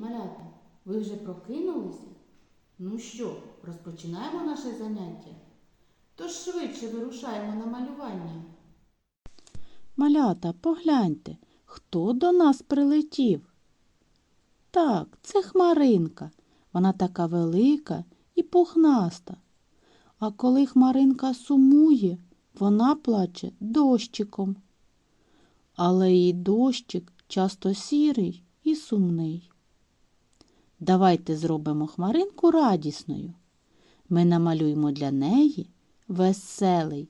малята, ви вже прокинулися? Ну що, розпочинаємо наше заняття? Тож швидше вирушаємо на малювання. Малята, погляньте, хто до нас прилетів? Так, це хмаринка. Вона така велика і пухнаста. А коли хмаринка сумує, вона плаче дощиком. Але її дощик часто сірий і сумний. Давайте зробимо хмаринку радісною. Ми намалюємо для неї веселий,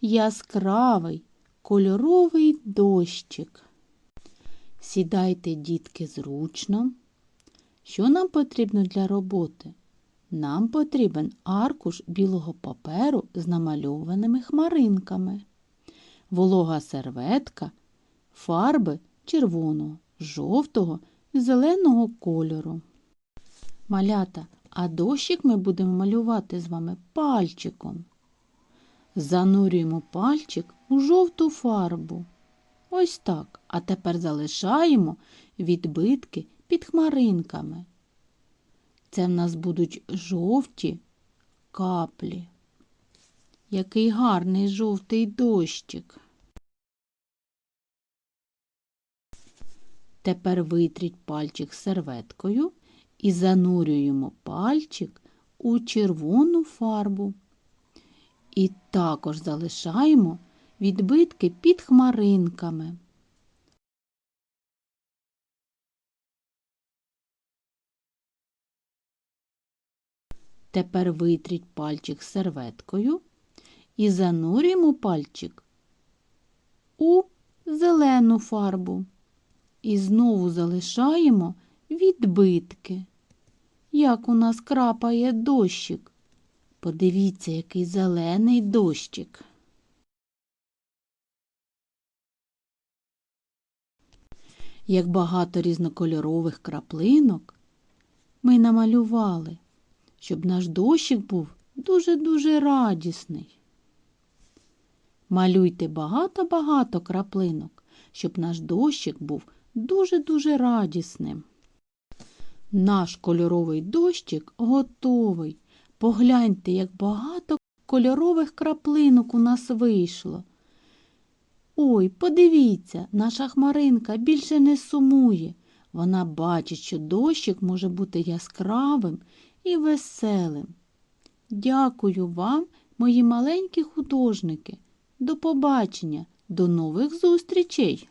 яскравий, кольоровий дощик. Сідайте, дітки, зручно. Що нам потрібно для роботи? Нам потрібен аркуш білого паперу з намальованими хмаринками, волога серветка, фарби червоного, жовтого і зеленого кольору. Малята, а дощик ми будемо малювати з вами пальчиком. Занурюємо пальчик у жовту фарбу. Ось так. А тепер залишаємо відбитки під хмаринками. Це в нас будуть жовті каплі. Який гарний жовтий дощик. Тепер витріть пальчик серветкою і занурюємо пальчик у червону фарбу. І також залишаємо відбитки під хмаринками. Тепер витріть пальчик серветкою і занурюємо пальчик у зелену фарбу. І знову залишаємо відбитки. Як у нас крапає дощик. Подивіться, який зелений дощик. Як багато різнокольорових краплинок ми намалювали, щоб наш дощик був дуже-дуже радісний. Малюйте багато-багато краплинок, щоб наш дощик був дуже-дуже радісним. Наш кольоровий дощик готовий. Погляньте, як багато кольорових краплинок у нас вийшло. Ой, подивіться, наша хмаринка більше не сумує. Вона бачить, що дощик може бути яскравим і веселим. Дякую вам, мої маленькі художники. До побачення, до нових зустрічей!